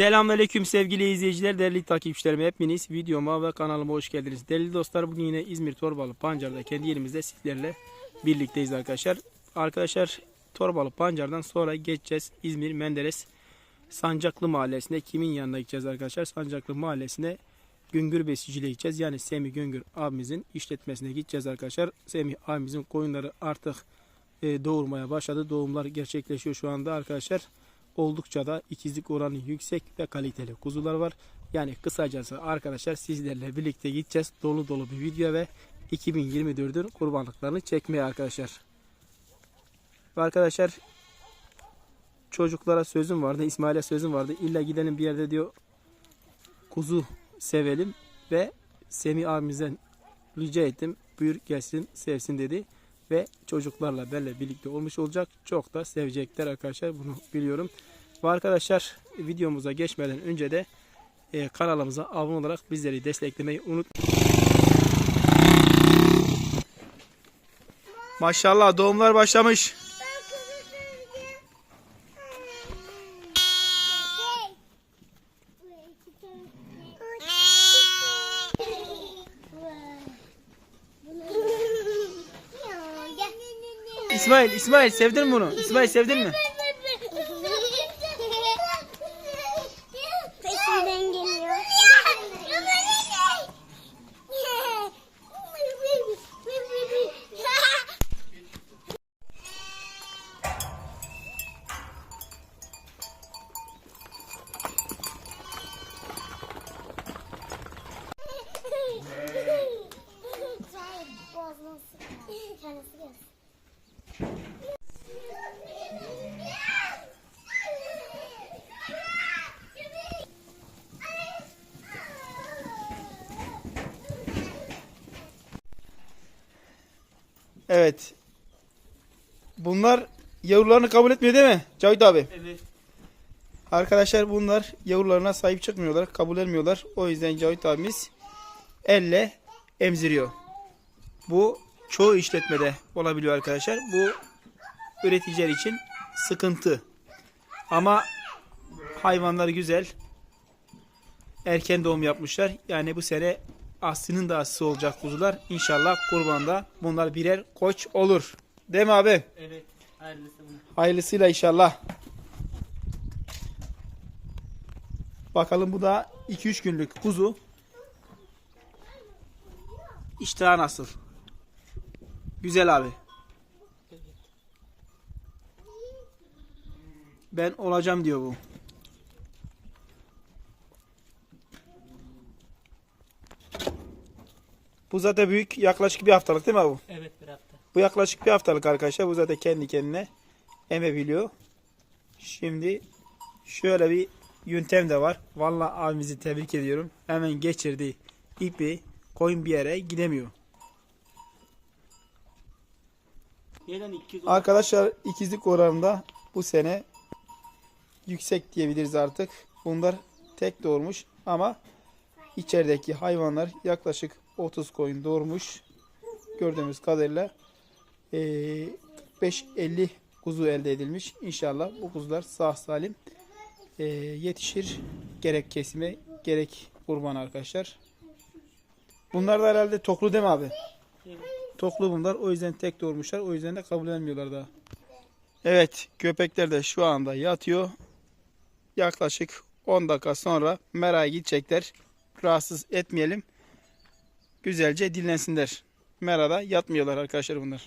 Selamünaleyküm sevgili izleyiciler, değerli takipçilerim. Hepiniz videoma ve kanalıma hoş geldiniz. Değerli dostlar bugün yine İzmir Torbalı Pancar'da kendi yerimizde sizlerle birlikteyiz arkadaşlar. Arkadaşlar Torbalı Pancar'dan sonra geçeceğiz İzmir Menderes Sancaklı Mahallesi'ne. Kimin yanına gideceğiz arkadaşlar? Sancaklı Mahallesi'ne Güngör Besiciliğe gideceğiz. Yani Semih Güngör abimizin işletmesine gideceğiz arkadaşlar. Semih abimizin koyunları artık e, doğurmaya başladı. Doğumlar gerçekleşiyor şu anda arkadaşlar. Oldukça da ikizlik oranı yüksek ve kaliteli kuzular var. Yani kısacası arkadaşlar sizlerle birlikte gideceğiz. Dolu dolu bir video ve 2024'ün kurbanlıklarını çekmeye arkadaşlar. Ve arkadaşlar çocuklara sözüm vardı. İsmail'e sözüm vardı. İlla gidelim bir yerde diyor kuzu sevelim ve Semih abimizden rica ettim. Buyur gelsin sevsin dedi. Ve çocuklarla benimle birlikte olmuş olacak. Çok da sevecekler arkadaşlar. Bunu biliyorum. Ve arkadaşlar videomuza geçmeden önce de e, kanalımıza abone olarak bizleri desteklemeyi unut. Maşallah doğumlar başlamış. İsmail, İsmail sevdin bunu? İsmail sevdin mi? Evet. Bunlar yavrularını kabul etmiyor değil mi? Cavit abi. Evet. Arkadaşlar bunlar yavrularına sahip çıkmıyorlar, kabul etmiyorlar. O yüzden Cavit abimiz elle emziriyor. Bu çoğu işletmede olabiliyor arkadaşlar. Bu üreticiler için sıkıntı. Ama hayvanlar güzel. Erken doğum yapmışlar. Yani bu sene aslının da aslısı olacak kuzular. İnşallah kurbanda bunlar birer koç olur. Değil mi abi? Evet. Hayırlısı. Hayırlısıyla inşallah. Bakalım bu da 2-3 günlük kuzu. İştahı nasıl? Güzel abi. Ben olacağım diyor bu. Bu zaten büyük yaklaşık bir haftalık değil mi abi? Evet bir hafta. Bu yaklaşık bir haftalık arkadaşlar. Bu zaten kendi kendine emebiliyor. Şimdi şöyle bir yöntem de var. Vallahi abimizi tebrik ediyorum. Hemen geçirdi ipi koyun bir yere gidemiyor. Neden 200 Arkadaşlar ikizlik oranında bu sene yüksek diyebiliriz artık. Bunlar tek doğurmuş ama içerideki hayvanlar yaklaşık 30 koyun doğurmuş. Gördüğümüz kadarıyla eee, 45-50 kuzu elde edilmiş. İnşallah bu kuzular sağ salim eee, yetişir. Gerek kesime gerek kurban arkadaşlar. Bunlar da herhalde toklu değil mi abi? Toklu bunlar. O yüzden tek doğurmuşlar. O yüzden de kabul edilmiyorlar daha. Evet. Köpekler de şu anda yatıyor. Yaklaşık 10 dakika sonra meraya gidecekler. Rahatsız etmeyelim. Güzelce dinlensinler. Merada yatmıyorlar arkadaşlar bunlar.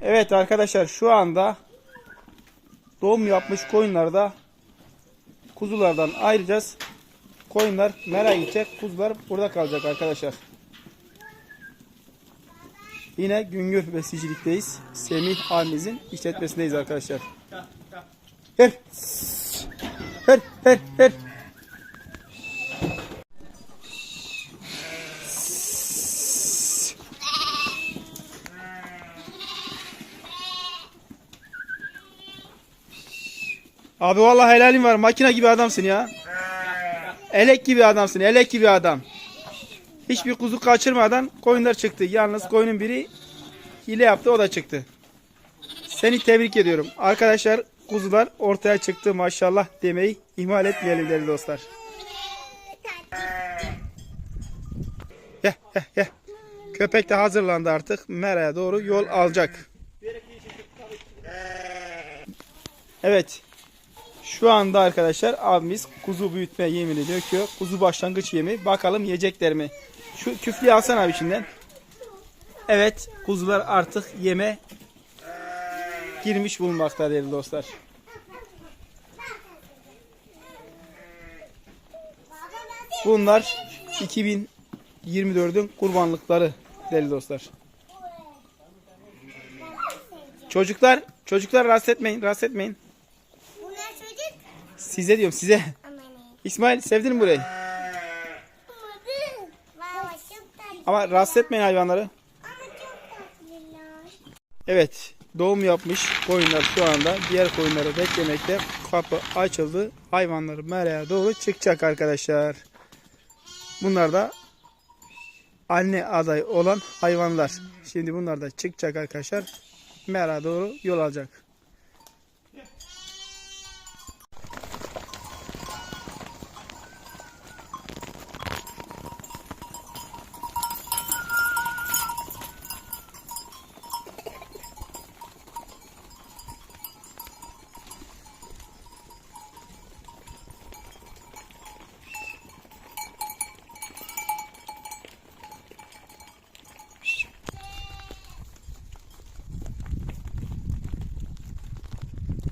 Evet arkadaşlar şu anda doğum yapmış koyunlarda kuzulardan ayıracağız. Koyunlar meraya gidecek. Kuzular burada kalacak arkadaşlar. Yine Güngör Besicilik'teyiz. Semih abimizin işletmesindeyiz arkadaşlar. Her. Her, her, her. Abi vallahi helalim var. Makine gibi adamsın ya. Elek gibi adamsın. Elek gibi adam. Hiçbir kuzu kaçırmadan koyunlar çıktı. Yalnız koyunun biri hile yaptı o da çıktı. Seni tebrik ediyorum. Arkadaşlar kuzular ortaya çıktı maşallah demeyi ihmal etmeyelim değerli dostlar. Gel gel gel. Köpek de hazırlandı artık. Mera'ya doğru yol alacak. Evet. Şu anda arkadaşlar abimiz kuzu büyütme yemini döküyor. Kuzu başlangıç yemi. Bakalım yiyecekler mi? Şu küflüğü alsana abi içinden. Evet. Kuzular artık yeme girmiş bulunmakta değerli dostlar. Bunlar 2024'ün kurbanlıkları değerli dostlar. Çocuklar, çocuklar rahatsız etmeyin, rahatsız etmeyin. Size diyorum size. İsmail sevdin mi burayı? Ama rahatsız etmeyin hayvanları. Evet, doğum yapmış koyunlar şu anda diğer koyunları beklemekte. Kapı açıldı. Hayvanları meraya doğru çıkacak arkadaşlar. Bunlar da anne aday olan hayvanlar. Şimdi bunlar da çıkacak arkadaşlar. Mera doğru yol alacak.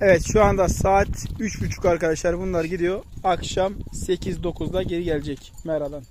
Evet şu anda saat 3.30 arkadaşlar. Bunlar gidiyor. Akşam 8-9'da geri gelecek Mera'dan.